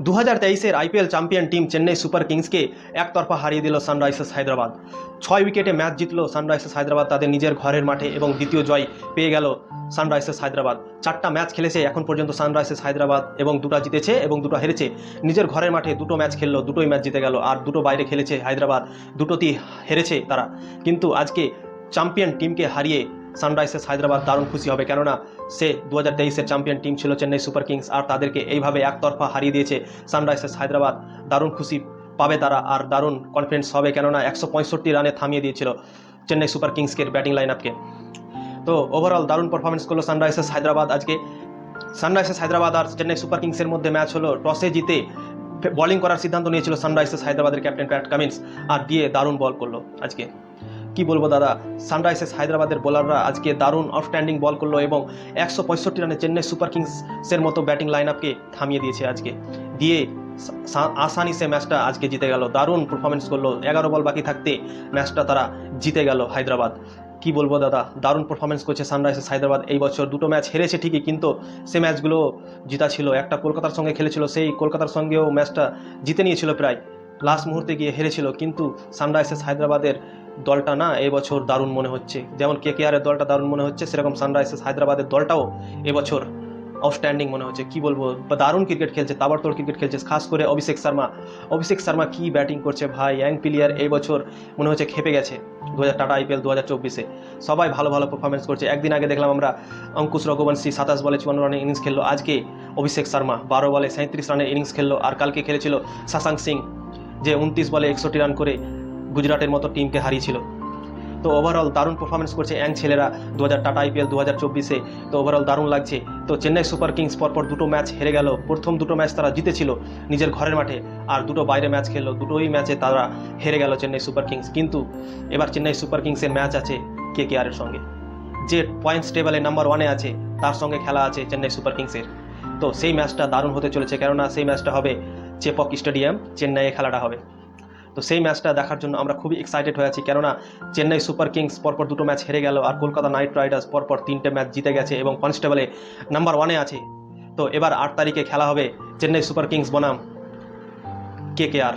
দু হাজার তেইশের IPL champion team Chennai Super কিংসকে একতরফা হারিয়ে দিল সানরাইজার্স হায়দ্রাবাদ। ছয় উইকেটে ম্যাচ জিতল সানরাইজার্স হায়দ্রাবাদ, তাদের নিজের ঘরের মাঠে এবং দ্বিতীয় জয় পেয়ে গেল সানরাইজার্স হায়দ্রাবাদ। চারটা ম্যাচ খেলেছে এখন পর্যন্ত সানরাইজার্স হায়দ্রাবাদ এবং দুটো জিতেছে এবং দুটো হেরেছে। নিজের ঘরের মাঠে দুটো ম্যাচ খেললো, দুটোই ম্যাচ জিতে গেল আর দুটো বাইরে খেলেছে হায়দ্রাবাদ। দুটোতেই হেরেছে তারা। কিন্তু আজকে চ্যাম্পিয়ন টিমকে হারিয়ে সানরাইজার্স হায়দ্রাবাদ দারুণ খুশি হবে। কেননা সে দু হাজার তেইশের চ্যাম্পিয়ন টিম ছিল চেন্নাই সুপার কিংস আর তাদেরকে এইভাবে একতরফা হারিয়ে দিয়েছে সানরাইজার্স হায়দ্রাবাদ। দারুণ খুশি পাবে তারা আর দারুণ কনফিডেন্স হবে কেননা একশো পঁয়ষট্টি রানে থামিয়ে দিয়েছিল চেন্নাই সুপার কিংসকে ব্যাটিং লাইন আপকে তো ওভারঅল দারুণ পারফরমেন্স করল সানরাইজার্স হায়দ্রাবাদ আজকে। সানরাইজার্স হায়দ্রাবাদ আর চেন্নাই সুপার কিংসের মধ্যে ম্যাচ হলো। টসে জিতে বলিং করার সিদ্ধান্ত নিয়েছিল সানরাইজার্স হায়দ্রাবাদের ক্যাপ্টেন প্যাট কামিন্স আর দিয়ে দারুণ বল করল আজকে। কি বলব দাদা? সানরাইজার্স হায়দ্রাবাদের বোলাররা আজকে দারুণ আউটস্ট্যান্ডিং বল করল এবং একশো পঁয়ষট্টি রানে চেন্নাই সুপার কিংসের মতো ব্যাটিং লাইন আপকে থামিয়ে দিয়েছে আজকে। দিয়ে আসানি সে ম্যাচটা আজকে জিতে গেল। দারুণ পারফরমেন্স করল। এগারো বল বাকি থাকতে ম্যাচটা তারা জিতে গেল হায়দ্রাবাদ। কি বলব দাদা? দারুণ পারফরমেন্স করছে সানরাইজার্স হায়দ্রাবাদ। এই বছর দুটো ম্যাচ হেরেছে ঠিকই, কিন্তু সে ম্যাচগুলো জিতা ছিল। একটা কলকাতার সঙ্গে খেলেছিল, সেই কলকাতার সঙ্গেও ম্যাচটা জিতে নিয়েছিল প্রায়। লাস্ট মুহূর্তে গিয়ে হেরেছিল, কিন্তু সানরাইজার্স হায়দ্রাবাদের দলটা না এবছর দারুণ মনে হচ্ছে। যেমন কে কেআরের দলটা দারুণ মনে হচ্ছে, সেরকম সানরাইজার্স হায়দ্রাবাদের দলটাও এবছর আউটস্ট্যান্ডিং মনে হচ্ছে। কি বলব? বা দারুণ ক্রিকেট খেলছে তাবড়তোড় ক্রিকেট খেলছে, খাস করে অভিষেক শর্মা। অভিষেক শর্মা কি ব্যাটিং করছে ভাই? ইয়াং প্লেয়ার এই বছর মনে হচ্ছে খেপে গেছে দু হাজার টাটা আইপিএল দু হাজার চব্বিশে। সবাই ভালো ভালো পারফরমেন্স করছে। একদিন আগে দেখলাম আমরা অঙ্কুশ রঘুবংশী সাতাশ বলে চুয়ান্ন রানের ইনিংস খেললো। আজকে অভিষেক শর্মা বারো বলে সাঁত্রিশ রানের ইনিংস খেললো। আর কালকে খেলেছিল শাশাঙ্ক সিং, যে উনত্রিশ বলে একষট্টি রান করে গুজরাটের মতো টিমকে হারিয়েছিল। তো ওভারঅল দারুণ পারফরমেন্স করছে অ্যাং ছেলেরা দু হাজার টাটা আইপিএল দু হাজার চব্বিশে। তো ওভারঅল দারুণ লাগছে। তো চেন্নাই সুপার কিংস পরপর দুটো ম্যাচ হেরে গেল। প্রথম দুটো ম্যাচ তারা জিতেছিল নিজের ঘরের মাঠে আর দুটো বাইরে ম্যাচ খেললো। দুটোই ম্যাচে তারা হেরে গেল চেন্নাই সুপার কিংস। কিন্তু এবার চেন্নাই সুপার কিংসের ম্যাচ আছে কে কে আরের সঙ্গে। যে পয়েন্টস টেবলে নাম্বার ওয়ানে আছে, তার সঙ্গে খেলা আছে চেন্নাই সুপার কিংসের। তো সেই ম্যাচটা দারুণ হতে চলেছে। কেননা সেই ম্যাচটা হবে চেপক স্টেডিয়াম, চেন্নাইয়ে খেলাটা হবে। তো সেই ম্যাচটা দেখার জন্য আমরা খুবই এক্সাইটেড হয়ে আছি। কেননা চেন্নাই সুপার কিংস পরপর দুটো ম্যাচ হেরে গেল আর কলকাতা নাইট রাইডার্স পরপর তিনটে ম্যাচ জিতে গেছে এবং কনস্টেবলে নাম্বার ওয়ানে আছে। তো এবার আট তারিখে খেলা হবে চেন্নাই সুপার কিংস বনাম। কে কে আর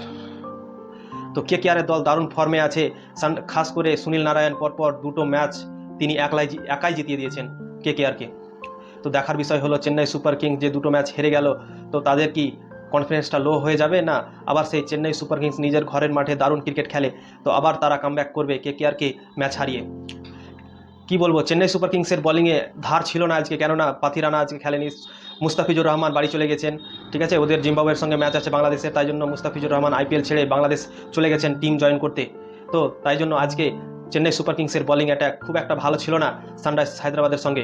তো কে কে আরের দল দারুণ ফর্মে আছে। খাস করে সুনীল নারায়ণ পরপর দুটো ম্যাচ তিনি একলাই একাই জিতিয়ে দিয়েছেন কে কে। আরকে তো দেখার বিষয় হলো চেন্নাই সুপার কিংস যে দুটো ম্যাচ হেরে গেল, তো তাদের কি কনফিডেন্সটা লো হয়ে যাবে না? আবার সেই চেন্নাই সুপার কিংস নিজের ঘরের মাঠে দারুণ ক্রিকেট খেলে, তো আবার তারা কামব্যাক করবে কে কে আরকে ম্যাচ হারিয়ে। কি বলব, চেন্নাই সুপার কিংসের বলিংয়ে ধার ছিল না আজকে, কেননা পাথিরানা আজকে খেলেনি। মুস্তাফিজুর রহমান বাড়ি চলে গেছেন, ঠিক আছে? ওদের জিম্বাবুয়ের সঙ্গে ম্যাচ আছে বাংলাদেশের, তাই জন্য মুস্তাফিজুর রহমান আইপিএল ছেড়ে বাংলাদেশ চলে গেছেন টিম জয়েন করতে। তো তাই জন্য আজকে চেন্নাই সুপার কিংসের বলিং অ্যাটাক খুব একটা ভালো ছিল না সানরাইজ হায়দ্রাবাদের সঙ্গে।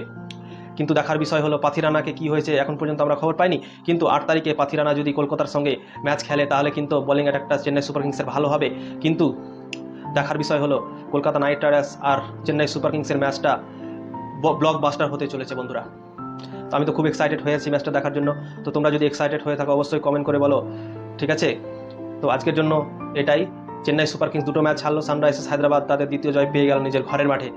কিন্তু দেখার বিষয় হলো পাথিরানাকে কি হয়েছে এখন পর্যন্ত আমরা খবর পাইনি। কিন্তু আট তারিখে পাথিরানা যদি কলকাতার সঙ্গে ম্যাচ খেলে, তাহলে কিন্তু বোলিং অ্যাটাকটা চেন্নাই সুপার কিংসের ভালো হবে। কিন্তু দেখার বিষয় হলো কলকাতা নাইট রাইডার্স আর চেন্নাই সুপার কিংসের ম্যাচটা ব্লক বাস্টার হতে চলেছে বন্ধুরা। তো আমি তো খুব এক্সাইটেড হয়ে আছি ম্যাচটা দেখার জন্য। তো তোমরা যদি এক্সাইটেড হয়ে থাকো, অবশ্যই কমেন্ট করে বলো। ঠিক আছে? তো আজকের জন্য এটাই। চেন্নাই সুপার কিংস দুটো ম্যাচ হারলো, সানরাইজার্স হায়দ্রাবাদ তাদের দ্বিতীয় জয় পেয়ে গেল নিজের ঘরের মাঠে।